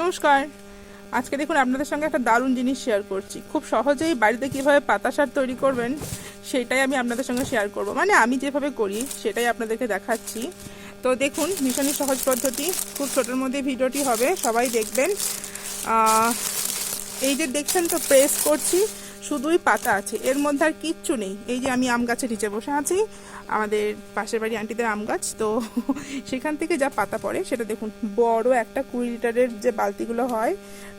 নমস্কার। আজকে দেখুন আপনাদের সঙ্গে একটা দারুণ জিনিস শেয়ার করছি। খুব সহজেই বাড়িতে কীভাবে পাতা সার তৈরি করবেন, সেটাই আমি আপনাদের সঙ্গে শেয়ার করব। মানে আমি যেভাবে করি, সেটাই আপনাদেরকে দেখাচ্ছি। তো দেখুন, ভীষণই সহজ পদ্ধতি। খুব ছোটোর মধ্যে ভিডিওটি হবে, সবাই দেখবেন। এই যে দেখছেন তো প্রেস করছি। শুধুই পাতা আছে, এর মধ্যে আর কিচ্ছু নেই। এই যে আমি আম গাছের নিচে বসে আছি, আমাদের পাশের বাড়ি আন্টিদের আম গাছ, তো সেখান থেকে যা পাতা পড়ে সেটা দেখুন, বড় একটা কুড়ি লিটারের যে বালতিগুলো হয়,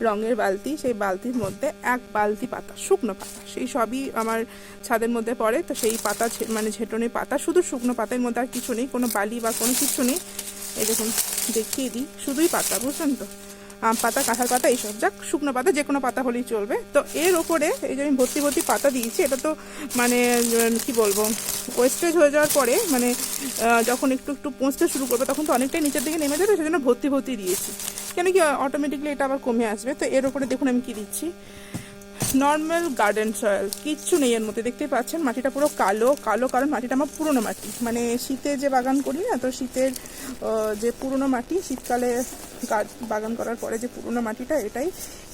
রঙের বালতি, সেই বালতির মধ্যে এক বালতি পাতা, শুকনো পাতা, সেই সবই আমার ছাদের মধ্যে পড়ে, তো সেই পাতা মানে ঝেটনি পাতা, শুধু শুকনো পাতার মধ্যে আর কিছু নেই, কোনো বালি বা কোনো কিছু নেই। এই দেখুন, দেখিয়ে দিই, শুধুই পাতা, বুঝলেন তো? আম পাতা, কাঁঠাল পাতা, এইসব। যাক, শুকনো পাতা, যে কোনো পাতা হলেই চলবে। তো এর ওপরে এই যে আমি ভর্তি ভর্তি পাতা দিয়েছি, এটা তো মানে কি বলব ওয়েস্টেজ হয়ে যাওয়ার পরে মানে যখন একটু একটু পৌঁছতে শুরু করবে, তখন তো অনেকটাই নিচের দিকে নেমে যাবে, সেজন্য ভর্তি ভর্তি দিয়েছি। কেন কি অটোমেটিকলি এটা আবার কমে আসবে। তো এর ওপরে দেখুন আমি কি দিচ্ছি। নর্মাল গার্ডেন সয়েল কিচ্ছু নেই এর মধ্যে দেখতে পাচ্ছেন, মাটিটা পুরো কালো কালো কারণ মাটিটা আমার পুরনো মাটি। মানে শীতে যে বাগান করি না, তো শীতের যে পুরনো মাটি, শীতকালে বাগান করার পরে যে পুরনো মাটিটা, এটাই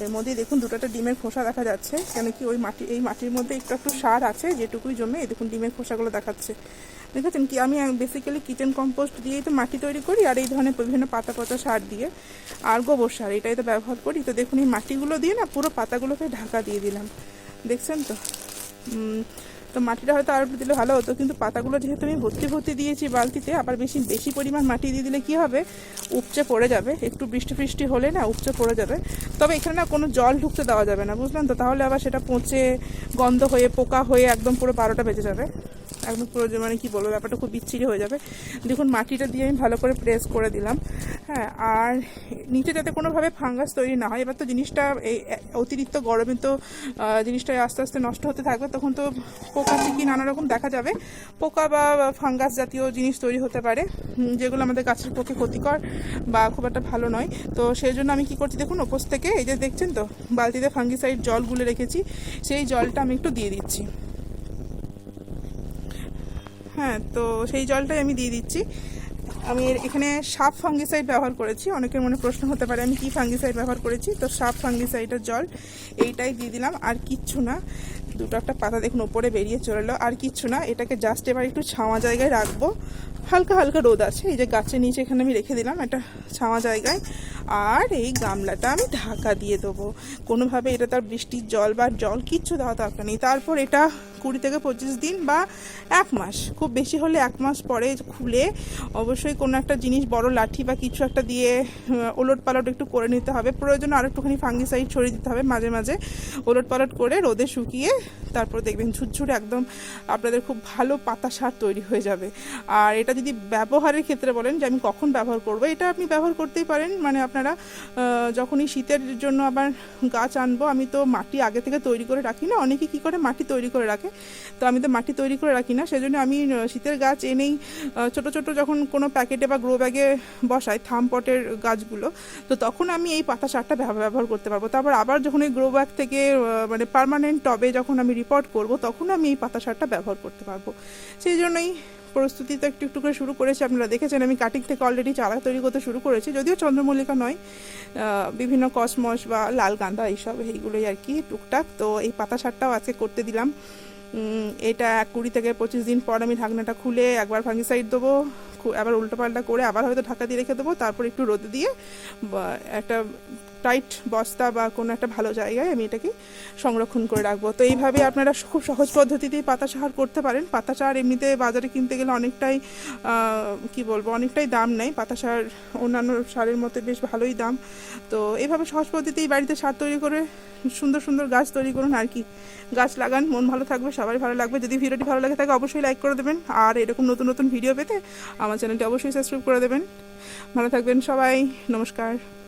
এর মধ্যে দেখুন দুটোটা ডিমের খোসা দেখা যাচ্ছে। কেন কি ওই মাটি, এই মাটির মধ্যে একটু একটু সার আছে, যেটুকুই জমে দেখুন ডিমের খোসাগুলো দেখাচ্ছে। দেখেছেন কি? আমি বেসিক্যালি কিচেন কম্পোস্ট দিয়েই তো মাটি তৈরি করি আর এই ধরনের বিভিন্ন পাতা পচা সার দিয়ে। আর গোবর সার, এটাই তো ব্যবহার করি। তো দেখুন, এই মাটিগুলো দিয়ে না পুরো পাতাগুলোকে ঢাকা দিয়ে দিলাম। দেখছেন তো? তো মাটিটা হয়তো আর দিলে ভালো হতো, কিন্তু পাতাগুলো যেহেতু আমি ভর্তি ভর্তি দিয়েছি বালতিতে, আবার বেশি বেশি পরিমাণ মাটি দিয়ে দিলে কি হবে? উপচে পড়ে যাবে। একটু বৃষ্টি, ফৃষ্টি হলে না উপচে পড়ে যাবে। তবে এখানে না কোনো জল ঢুকতে দেওয়া যাবে না, বুঝলেন তো? তাহলে আবার সেটা পচে, গন্ধ হয়ে, পোকা হয়ে একদম পুরো বারোটা বেজে যাবে। একদম পুরো মানে কি বলব, ব্যাপারটা খুব বিচ্ছিরি হয়ে যাবে। দেখুন, মাটিটা দিয়ে আমি ভালো করে প্রেস করে দিলাম। হ্যাঁ আর নিচে যাতে কোনোভাবে ফাঙ্গাস তৈরি না হয়, এবার তো জিনিসটা এই অতিরিক্ত গরমে তো জিনিসটা আস্তে আস্তে নষ্ট হতে থাকবে, তখন তো পোকা চিকি নানা রকম দেখা যাবে। পোকা বা ফাঙ্গাস জাতীয় জিনিস তৈরি হতে পারে যেগুলো আমাদের গাছের পক্ষে ক্ষতিকর বা খুব একটা ভালো নয়। তো সেই জন্য আমি কি করছি, দেখুন, ওপর থেকে এই যে দেখছেন তো, বালতিতে ফাঙ্গিসাইড জল গুলে রেখেছি, সেই জলটা আমি একটু দিয়ে দিচ্ছি। হ্যাঁ তো সেই জলটাই আমি দিয়ে দিচ্ছি। আমি এখানে সাপ ফাঙ্গিসাইড ব্যবহার করেছি। অনেকের মনে প্রশ্ন হতে পারে, আমি কি ফাঙ্গিসাইড ব্যবহার করেছি? তো সাপ ফাঙ্গিসাইডের জল এইটাই দিয়ে দিলাম, আর কিচ্ছু না। দুটো একটা পাতা দেখুন, ওপরে বেরিয়ে চলে এলো, আর কিচ্ছু না। এটাকে জাস্ট এবার একটু ছাওয়া জায়গায় রাখব। হালকা হালকা রোদ আছে। এই যে গাছের নিচে এখানে আমি রেখে দিলাম একটা ছাওয়া জায়গায়। আর এই গামলাটা আমি ঢাকা দিয়ে দেবো। কোনোভাবে এটা তার বৃষ্টির জল বা জল কিচ্ছু দেওয়া দরকার নেই। তারপর এটা কুড়ি থেকে পঁচিশ দিন বা এক মাস, খুব বেশি হলে এক মাস পরে খুলে অবশ্যই কোনো একটা জিনিস, বড় লাঠি বা কিছু একটা দিয়ে ওলট পালট একটু করে নিতে হবে। প্রয়োজন আর একটুখানি ফাঙ্গিসাইড ছড়িয়ে দিতে হবে মাঝে মাঝে। ওলট পালট করে রোদে শুকিয়ে তারপর দেখবেন ঝুরঝুরে একদম আপনাদের খুব ভালো পাতা সার তৈরি হয়ে যাবে। আর এটা যদি ব্যবহারের ক্ষেত্রে বলেন যে আমি কখন ব্যবহার করব, এটা আপনি ব্যবহার করতেই পারেন। মানে আপনারা আহ, যখনই শীতের জন্য আবার গাছ আনব আমি তো মাটি আগে থেকে তৈরি করে রাখি না অনেকে কি করে? মাটি তৈরি করে রাখে। তো আমি তো মাটি তৈরি করে রাখি না সেজন্য আমি শীতের গাছ এনেই ছোট ছোট যখন কোনো প্যাকেটে বা গ্রো ব্যাগে বসাই থাম পটের গাছগুলো তো তখন আমি এই পাতা সারটা ব্যবহার করতে পারব। তারপর আবার যখন এই গ্রো ব্যাগ থেকে মানে পার্মানেন্ট টবে যখন আমি রিপোর্ট করব তখন আমি এই পাতা সারটা ব্যবহার করতে পারব। সেই জন্যই প্রস্তুতি তো একটু একটু করে শুরু করেছি। আপনারা দেখেছেন আমি কাটিং থেকে অলরেডি চারা তৈরি করতে শুরু করেছি। যদিও চন্দ্রমল্লিকা নয় বিভিন্ন কসমস বা লাল গাঁদা এইসব, এইগুলোই আর কি টুকটাক। তো এই পাতা সারটাও আজকে করতে দিলাম। এটা এক কুড়ি থেকে পঁচিশ দিন পর আমি ঢাকনাটা খুলে একবার ফাঙ্গিসাইড দেবো আবার উল্টোপাল্টা করে আবার হয়তো ঢাকা দিয়ে রেখে দেবো। তারপর একটু রোদে দিয়ে একটা টাইট বস্তা বা কোনো একটা ভালো জায়গায় আমি এটাকে সংরক্ষণ করে রাখব। তো এইভাবে আপনারা খুব সহজ পদ্ধতিতেই পাতা সার করতে পারেন। পাতা সার এমনিতে বাজারে কিনতে গেলে অনেকটাই কি বলব, অনেকটাই দাম নেয়। পাতা সার অন্যান্য সারের মতো বেশ ভালোই দাম। তো এইভাবে সহজ পদ্ধতিতেই বাড়িতে সার তৈরি করে, সুন্দর সুন্দর গাছ তৈরি করুন আর কি। গাছ লাগান, মন ভালো থাকবে সবাই ভালো লাগবে। যদি ভিডিওটি ভালো লাগে থাকে অবশ্যই লাইক করে দেবেন। আর এরকম নতুন নতুন ভিডিও পেতে আমার চ্যানেলটি অবশ্যই সাবস্ক্রাইব করে দেবেন। ভালো থাকবেন সবাই, নমস্কার।